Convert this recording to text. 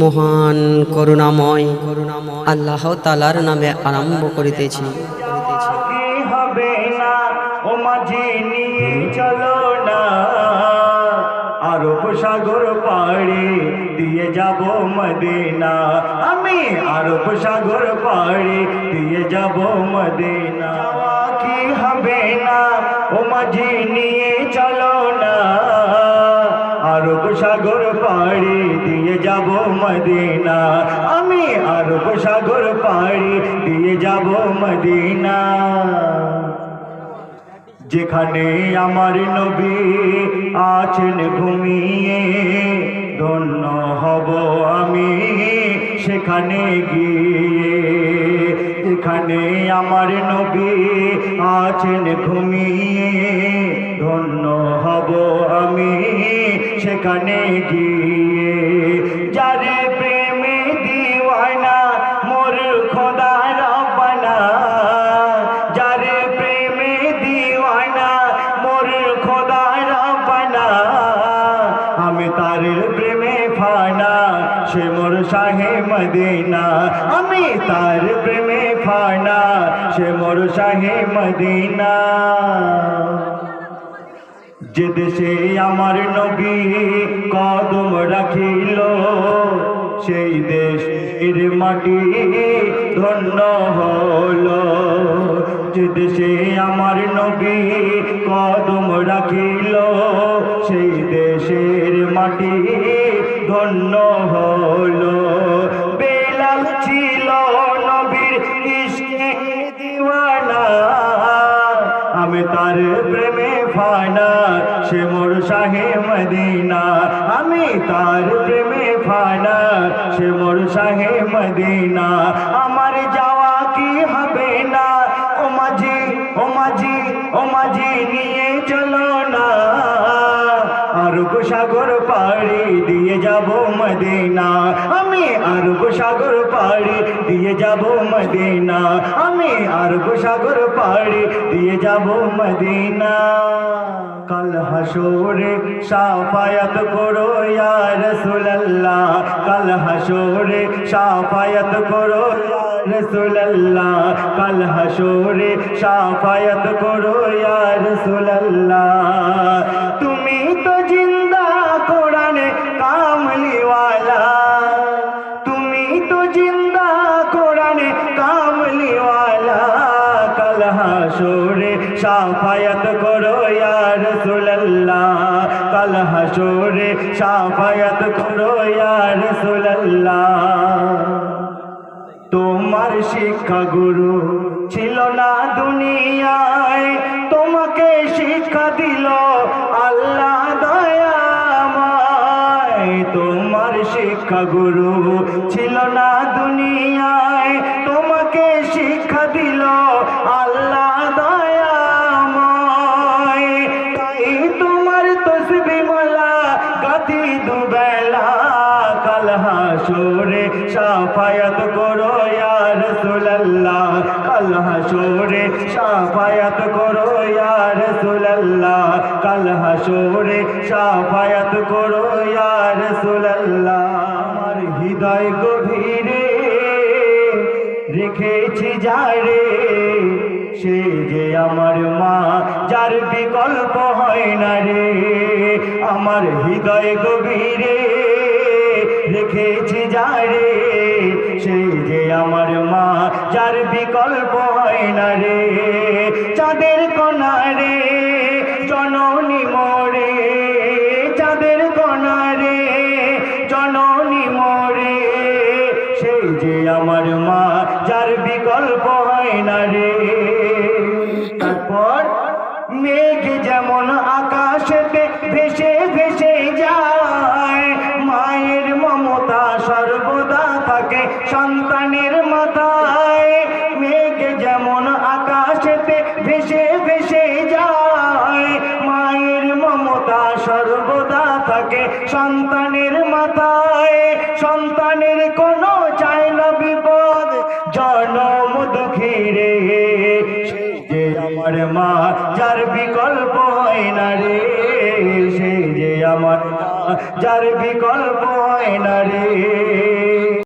মহান করুণাময় আল্লাহ তালার নামে আরম্ভ করিতেছি। হবে না? ও চলো না। আরব সাগর পাড়ি দিয়ে যাব মদিনা। আমি আরব সাগর পাড়ি দিয়ে যাব মদিনা। কি হবে না? ও মাঝি, নিয়ে পাড়ি দিয়ে যাব মদিনা। আমি আরব সাগর পাড়ি দিয়ে যাব মদিনা। যেখানে আমার নবী আছেন ঘুমিয়ে, ধন্য হব আমি সেখানে গিয়ে। যেখানে আমার নবী আছেন ঘুমিয়ে, ধন্য হব আমি সেখানে গিয়ে, যারে প্রেমে দিওয়ানা, মোর খোদা রব্বানা। যারে প্রেমে দিওয়ানা, মোর খোদা রব্বানা। আমি তার প্রেমে ফানা, সে মোর শাহে মদিনা। আমি তার প্রেমে ফানা, সে মোর শাহে মদিনা। যে দেশে আমার নবী কদম রাখিল, সেই দেশের মাটি ধন্য হলো। যে দেশে আমার নবী কদম রাখিল, সেই দেশের মাটি ধন্য হলো। আমি তার প্রেমে ফানা সে মোর শাহে মদিনা। আমি তার প্রেমে ফানা সে মোর শাহে মদিনা। আমার যাওয়া সাগর পাড়ি দিয়ে যাব মদিনা। আমি আরব সাগর পাড়ি দিয়ে যাব মদিনা। আমি আরব সাগর পাড়ি দিয়ে যাব মদিনা। কাল হাসরে সাফায়াত করো ইয়া রাসূলুল্লাহ। কাল হাসরে সাফায়াত করো রাসূলুল্লাহ। কাল হাসরে সাফায়াত করো ইয়া রাসূলুল্লাহ। সাফায়াত করো ইয়া রাসূলুল্লাহ। কাল হাসরে সাফায়াত করো ইয়া রাসূলুল্লাহ। তোমার শিক্ষা গুরু ছিল না দুনিয়ায়, তোমাকে শিক্ষা দিল আল্লাহ দয়াময়। তোমার শিক্ষা গুরু গাতি দুবেলা কাল হাসরে সাফায়াত করো ইয়া রাসূলুল্লাহ। কাল হাসরে সাফায়াত করো ইয়া রাসূলুল্লাহ। কাল হাসরে সাফায়াত করো ইয়া রাসূলুল্লাহ। আমার হৃদয় গভীরে রেখেছি যারে সে যে আমার মা, যার বিকল্প হয় না রে। আমার হৃদয় গভীরে রেখেছি যারে সে যে আমার মা, যার বিকল্প হয় না রে। চাঁদের কণা রে জননী মরে চাঁদের কণা রে জননী মরে সেই যে আমার মা, যার বিকল্প হয় না রে। তারপর মেঘ যেমন আকাশেতে ভেসে ভেসে সন্তানের মাথায়, সন্তানের কোনো চায় না বিপদ, জনম দুঃখের। যে আমার মা, যার বিকল্প হয় না রে। সে যে আমার মা, যার বিকল্প হয় না রে।